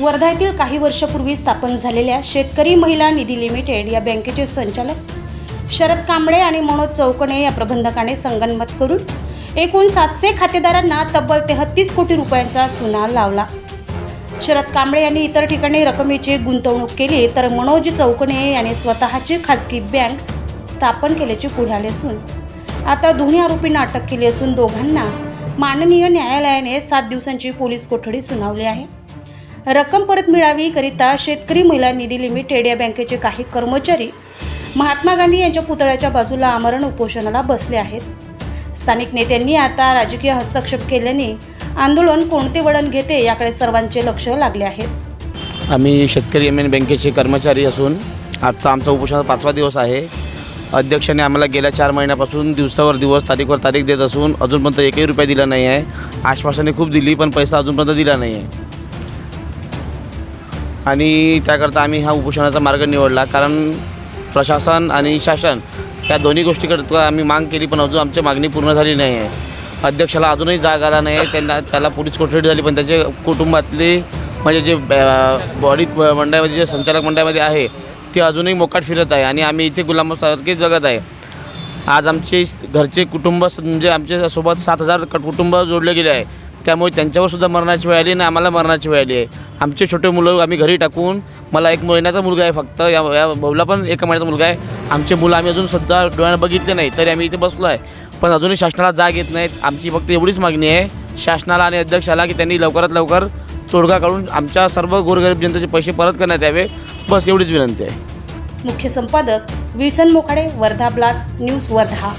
वर्धा येथील काही वर्षापूर्वी स्थापन झालेल्या शेतकरी महिला निधी लिमिटेड या बँकेचे संचालक शरद कांबळे आणि मनोज चौकणे या प्रबंधकाने संगनमत करून एकूण सातशे खातेदारांना तब्बल तेहत्तीस कोटी रुपयांचा चुना लावला. शरद कांबळे यांनी इतर ठिकाणी रकमेची गुंतवणूक केली तर मनोज चौकणे यांनी स्वतःची खाजगी बँक स्थापन केल्याचे पुढे आले असून आता दोन्ही आरोपींना अटक केली असून दोघांना माननीय न्यायालयाने सात दिवसांची पोलीस कोठडी सुनावली आहे. रक्कम परत मिळावीकरिता शेतकरी महिला निधी लिमिटेड या बँकेचे काही कर्मचारी महात्मा गांधी यांच्या पुतळ्याच्या बाजूला आमरण उपोषणाला बसले आहेत. स्थानिक नेत्यांनी आता राजकीय हस्तक्षेप केल्याने आंदोलन कोणते वळण घेते याकडे सर्वांचे लक्ष लागले आहे. आम्ही शेतकरी एम एन बँकेचे कर्मचारी असून आजचा आमचा उपोषणाचा पाचवा दिवस आहे. अध्यक्षाने आम्हाला गेल्या चार महिन्यापासून दिवसावर दिवस तारीखवर तारीख देत असून अजूनपर्यंत एकही रुपया दिला नाही आहे. आश्वासने खूप दिली पण पैसा अजूनपर्यंत दिला नाही आहे. आणि त्याकरता आम्ही हा उपोषणाचा मार्ग निवडला. कारण प्रशासन आणि शासन या दोन्ही गोष्टीकरता आम्ही माग केली पण अजून आमची मागणी पूर्ण झाली नाही आहे. अध्यक्षाला अजूनही जाग आला नाही आहे. त्यांना त्याला पोलीस कोठडी झाली पण त्याचे कुटुंबातले म्हणजे जे बॉडी मंडळामध्ये जे संचालक मंडळामध्ये आहे ते अजूनही मोकाट फिरत आहे आणि आम्ही इथे गुलामासारखे जगत आहे. आज आमचे घरचे कुटुंब स- म्हणजे आमच्यासोबत सात हजार कट कुटुंब जोडले गेले आहे. त्यामुळे त्यांच्यावरसुद्धा मरणाची वेळ आली आणि आम्हाला मरणाची वेळ आली आहे. आमचे छोटे मुलं आम्ही घरी टाकून मला एक महिन्याचा मुलगा आहे फक्त या या भाऊला पण एका महिन्याचा मुलगा आहे. आमचे मुलं आम्ही अजून सुद्धा डोळ्यानं बघितले नाही तरी आम्ही इथे बसलो आहे. पण अजूनही शासनाला जाग येत नाहीत आमची फक्त एवढीच मागणी आहे शासनाला आणि अध्यक्षाला की त्यांनी लवकरात लवकर तोडगा काढून आमच्या सर्व गोरगरीब जनतेचे पैसे परत करण्यात यावे. बस एवढीच विनंती आहे. मुख्य संपादक Wilson Mokade Wardha blast news Wardha.